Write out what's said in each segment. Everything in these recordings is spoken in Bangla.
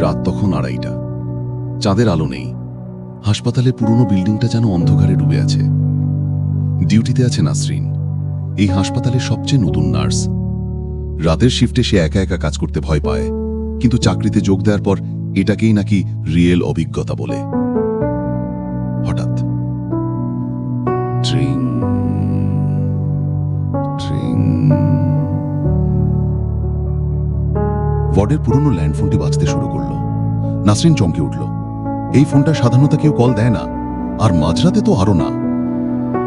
রাত তখন আড়াইটা। চাঁদের আলো নেই। হাসপাতালের পুরনো বিল্ডিংটা যেন অন্ধকারে ডুবে আছে। ডিউটিতে আছে নাসরিন। এই হাসপাতালের সবচেয়ে নতুন নার্স। রাতের শিফটে সে একা একা কাজ করতে ভয় পায়। কিন্তু চাকরিতে যোগ দেওয়ার পর এটাকেই নাকি রিয়েল অভিজ্ঞতা বলে। ওয়ার্ডের পুরনো ল্যান্ডফোনটি বাঁচতে শুরু করল। নাসরিন চমকে উঠল। এই ফোনটা সাধারণত কেউ কল দেয় না, আর মাঝরাতে তো আরও না।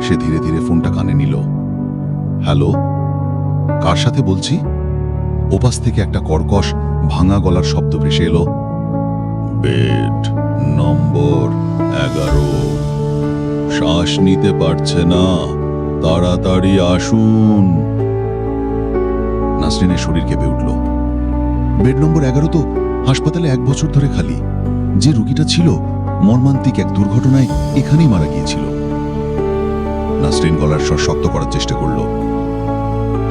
সে ধীরে ধীরে ফোনটা কানে নিল। হ্যালো, কার সাথে বলছি? ওপাশ থেকে একটা কর্কশ, ভাঙা গলার শব্দ ভেসে এলো। বেড নম্বর এগারো। শ্বাস নিতে পারছে না। তাড়াতাড়ি আসুন। নাসরিনের শরীর কেঁপে উঠল। বেড নম্বর এগারো তো হাসপাতালে এক বছর ধরে খালি। যে রুগীটা ছিল, মর্মান্তিক এক দুর্ঘটনায় এখানেই মারা গিয়েছিল। নাসরিন গলার স্বর শক্ত করার চেষ্টা করল।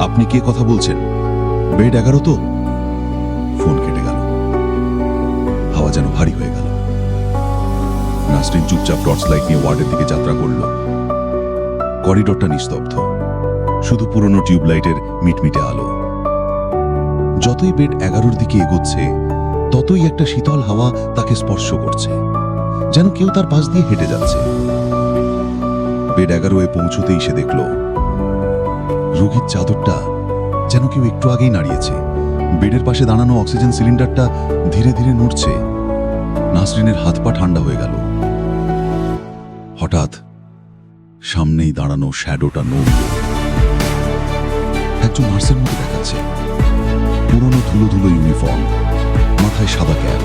আপনি কে কথা বলছেন? বেড এগারো তো? ফোন কেটে গেল। হাওয়া যেন ভারী হয়ে গেল। নাসরিন চুপচাপ টর্চ লাইট নিয়ে ওয়ার্ডের দিকে যাত্রা করল। করিডোরটা নিস্তব্ধ। শুধু পুরনো টিউবলাইটের মিটমিটে আলো। যতই বেড এগারোর দিকে এগোচ্ছে, ততই একটা শীতল হাওয়া তাকে স্পর্শ করছে, যেন কেউ তার পাশ দিয়ে হেঁটে যাচ্ছে। বেড এগারোয় পৌঁছতেই সে দেখল, রোগীর চাদরটা যেন কেউ একটু আগেই নাড়িয়েছে। বেডের পাশে দাঁড়ানো অক্সিজেন সিলিন্ডারটা ধীরে ধীরে নড়ছে। নাসরিনের হাত পা ঠান্ডা হয়ে গেল। হঠাৎ সামনেই দাঁড়ানো শ্যাডোটা নড়ল একজন নার্সের মতো দেখাচ্ছে। পুরনো ধুলো ধুলো ইউনিফর্ম, মাথায় সাদা ক্যাপ।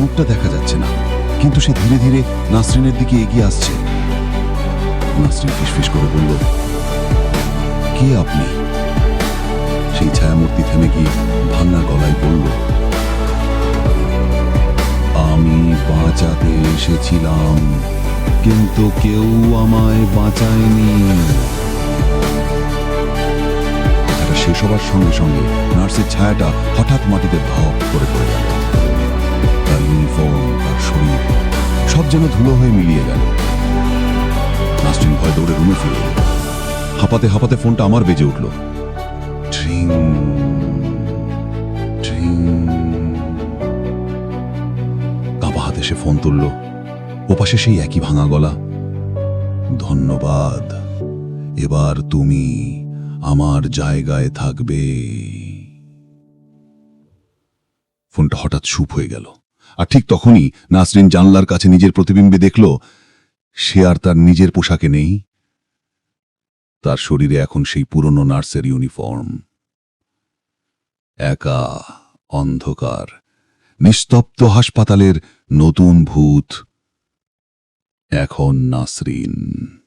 মুখটা দেখা যাচ্ছে না, কিন্তু সে ধীরে ধীরে নাসরিনের দিকে এগিয়ে আসছে। নাসরিন ফিসফিস করে বলল, কে আপনি? সেই ছায়ামূর্তি থেমে গিয়ে ভাঙা গলায় বলল, আমি বাঁচাতে এসেছিলাম, কিন্তু কেউ আমায় বাঁচায়নি। শেষ সঙ্গে সঙ্গে নার্সের ছায়াটা হঠাৎ মাটিতে ধপ করে পড়ে গেল। তার ইউনিফর্ম তার শরীর, সব যেন ধুলো হয়ে মিলিয়ে গেল। নাসরিন ভয় দৌড়ে রুমে ফিরে হাঁপাতে হাঁপাতে ফোনটা আমার বেজে উঠল। কাঁপা হাতে সে ফোন তুলল। ওপাশে সেই একই ভাঙা গলা। ধন্যবাদ। এবার তুমি আমার জায়গায় থাকবে। ফোনটা হঠাৎ সুপ হয়ে গেল। আর ঠিক তখনই নাসরিন জানলার কাছে নিজের প্রতিবিম্বে দেখল, সে আর তার নিজের পোশাকে নেই। তার শরীরে এখন সেই পুরনো নার্সের ইউনিফর্ম। একা, অন্ধকার, নিস্তব্ধ হাসপাতালের নতুন ভূত এখন নাসরিন।